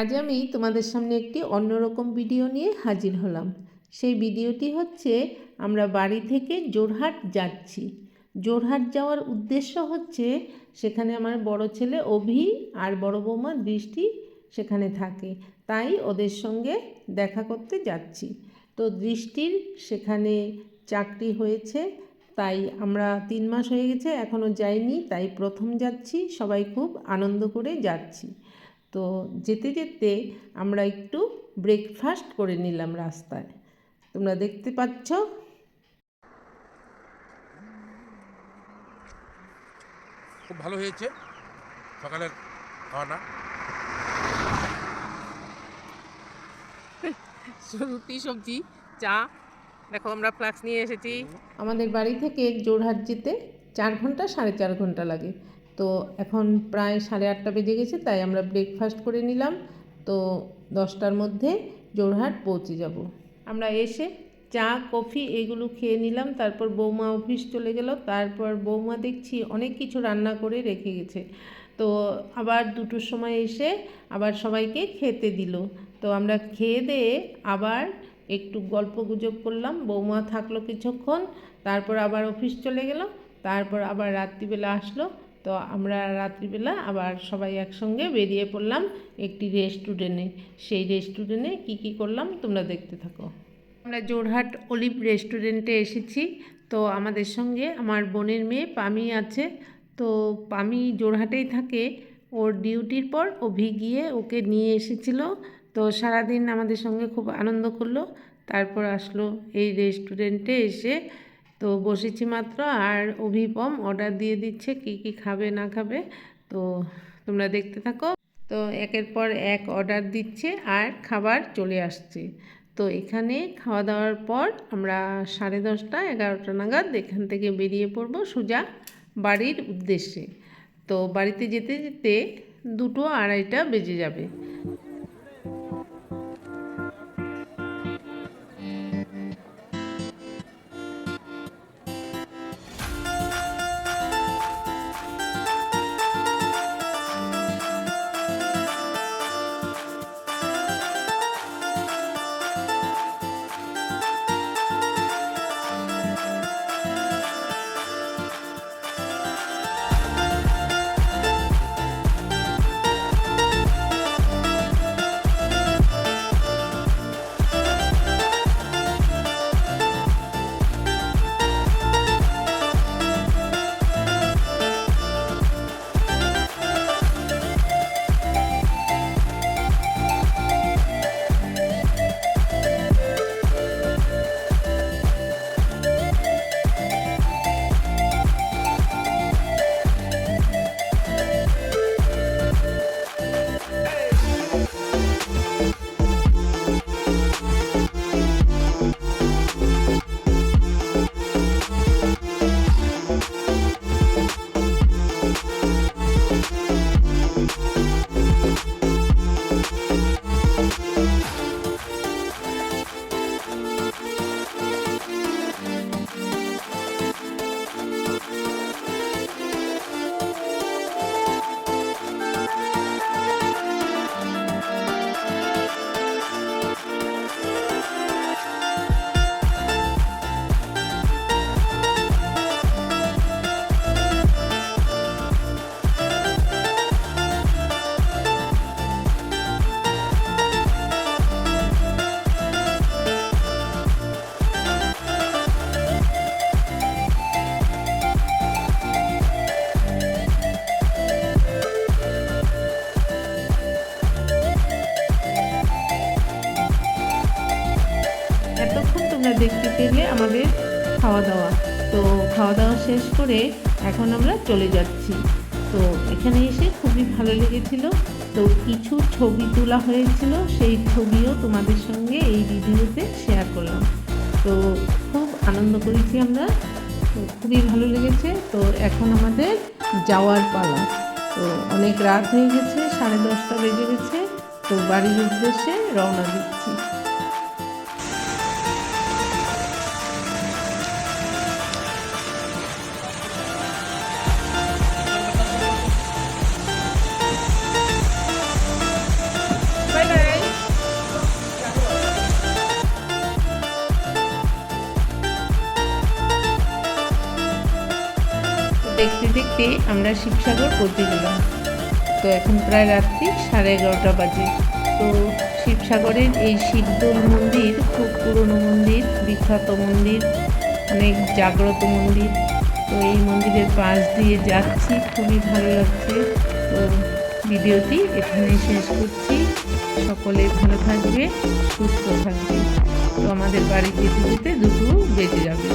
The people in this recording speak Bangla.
আজ আমি তোমাদের সামনে একটি অন্যরকম ভিডিও নিয়ে হাজির হলাম। সেই ভিডিওটি হচ্ছে, আমরা বাড়ি থেকে জোরহাট যাচ্ছি। জোরহাট যাওয়ার উদ্দেশ্য হচ্ছে, সেখানে আমার বড় ছেলে অভি আর বড় বৌমা দৃষ্টি সেখানে থাকে। তাই ওদের সঙ্গে দেখা করতে যাচ্ছি। তো দৃষ্টির সেখানে চাকরি হয়েছে, তাই আমরা তিন মাস হয়ে গেছে এখনও যাইনি, তাই প্রথম যাচ্ছি। সবাই খুব আনন্দ করে যাচ্ছি। তো যেতে যেতে আমরা একটু ব্রেকফাস্ট করে নিলাম রাস্তায়। তোমরা দেখতে পাচ্ছ? খুব ভালো হয়েছে। সকালের খাওয়াটা। রুটি সবজি চা। দেখো আমরা ফ্লাক্স নিয়ে এসেছি। আমাদের বাড়ি থেকে জোরহাট যেতে চার ঘণ্টা সাড়ে চার ঘণ্টা লাগে। তো এখন প্রায় সাড়ে আটটা বেজে গেছে, তাই আমরা ব্রেকফাস্ট করে নিলাম। তো দশটার মধ্যে জোরহাট পৌঁছে যাব। আমরা এসে চা, কফি এগুলো খেয়ে নিলাম, তারপর বৌমা অফিস চলে গেল। তারপর বৌমা দেখছি অনেক কিছু রান্না করে রেখে গেছে। তো আবার দুটোর সময় এসে আবার সবাইকে খেতে দিল। তো আমরা খেয়ে দিয়ে আবার একটু গল্প গুজব করলাম। বৌমা থাকল কিছুক্ষণ, তারপর আবার অফিস চলে গেল, তারপর আবার রাত্রিবেলা আসলো। তো আমরা রাত্রিবেলা আবার সবাই একসঙ্গে বেরিয়ে পড়লাম একটি রেস্টুরেন্টে সেই রেস্টুরেন্টে কি কি করলাম তোমরা দেখতে থাকো। আমরা জোরহাট অলিভ রেস্টুরেন্টে এসেছি। তো আমাদের সঙ্গে আমার বোনের মেয়ে পামি আছে। তো পামি জোরহাটেই থাকে। ওর ডিউটির পর অভি গিয়ে ওকে নিয়ে এসেছিল। তো সারাদিন আমাদের সঙ্গে খুব আনন্দ করল। তারপর আসলো এই রেস্টুরেন্টে এসে তো বসেছি মাত্র আর অভিপম অর্ডার দিয়ে দিচ্ছে কি কি খাবে না খাবে। তো তোমরা দেখতে থাকো। তো একের পর এক অর্ডার দিচ্ছে আর খাবার চলে আসছে। তো এখানে খাওয়া দাওয়ার পর আমরা সাড়ে দশটা, এগারোটা নাগাদ এখান থেকে বেরিয়ে পড়ব সোজা বাড়ির উদ্দেশ্যে। তো বাড়িতে যেতে যেতে দুটো আড়াইটা বেজে যাবে। এতক্ষণ দেখতে পেলে আমাদের খাওয়া দাওয়া তো খাওয়া দাওয়া শেষ করে এখন আমরা চলে যাচ্ছি। তো এখানে এসে খুবই ভালো লেগেছিল। তো কিছু ছবি তোলা হয়েছিল, সেই ছবিও তোমাদের সঙ্গে এই ভিডিওতে শেয়ার করলাম। তো খুব আনন্দ করেছি আমরা। খুবই ভালো লেগেছে। তো এখন আমাদের যাওয়ার পালা। তো অনেক রাত হয়ে গেছে, সাড়ে দশটা বেজে গেছে। তো বাড়ির উদ্দেশ্যে রওনা দিচ্ছি। দেখতে দেখতে আমরা শিবসাগর পৌঁছে গেলাম। তো এখন প্রায় রাত্রি সাড়ে এগারোটা বাজে। তো শিবসাগরের এই শিবদোল মন্দির, খুব পুরনো মন্দির, বিখ্যাত মন্দির, অনেক জাগ্রত মন্দির। তো এই মন্দিরের পাশ দিয়ে যাচ্ছি, খুবই ভালো লাগছে। তো ভিডিওটি এখানে শেষ করছি। সকলে ভালো থাকবে, সুস্থ থাকবে। তো আমাদের বাড়ি যেতে যেতে দুটো বেজে যাবে।